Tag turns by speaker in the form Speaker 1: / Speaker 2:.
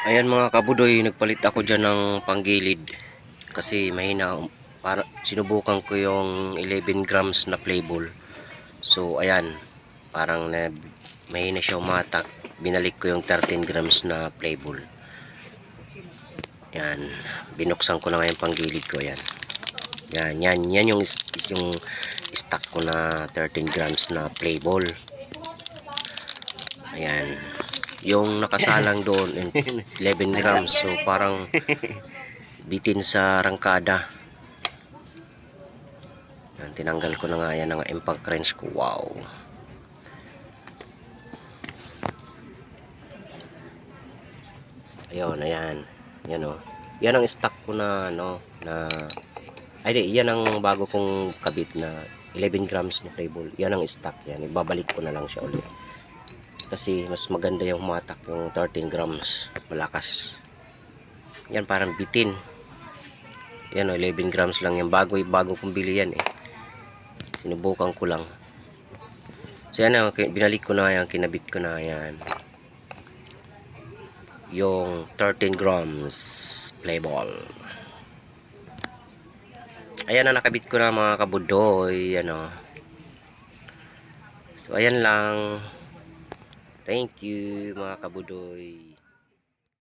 Speaker 1: Ayan mga kabudoy, nagpalit ako dyan ng panggilid. Kasi mahina, para, sinubukan ko yung 11 grams na playball. So ayan, parang na, mahina siya umatak. Binalik ko yung 13 grams na playball. Yan, binuksan ko na nga yung panggilid ko yan. Yan, yan, yan yung, yung stock ko na 13 grams na playball. Ayan. Yung nakasalang doon, in- 11 grams. So, parang bitin sa rangkada. Yan, tinanggal ko na nga yan ng impact wrench ko. Wow. Ayun, ayan. Yan o. Yan ang stock ko na, ano, na... Ay, di, yan ang bago kong kabit na 11 grams na playball. Yan ang stock yan. Ibabalik ko na lang siya ulit kasi mas maganda yung matak yung 13 grams. Malakas. Yan parang bitin. Yan o 11 grams lang yan. Bago bago kong bili yan eh. Sinubukan ko lang. So yan o, binalik ko na yan kinabit ko na yan. Yung 13 grams play ball. Ayan na nakabit ko na mga kabudoy ano so ayan lang Thank you mga kabudoy.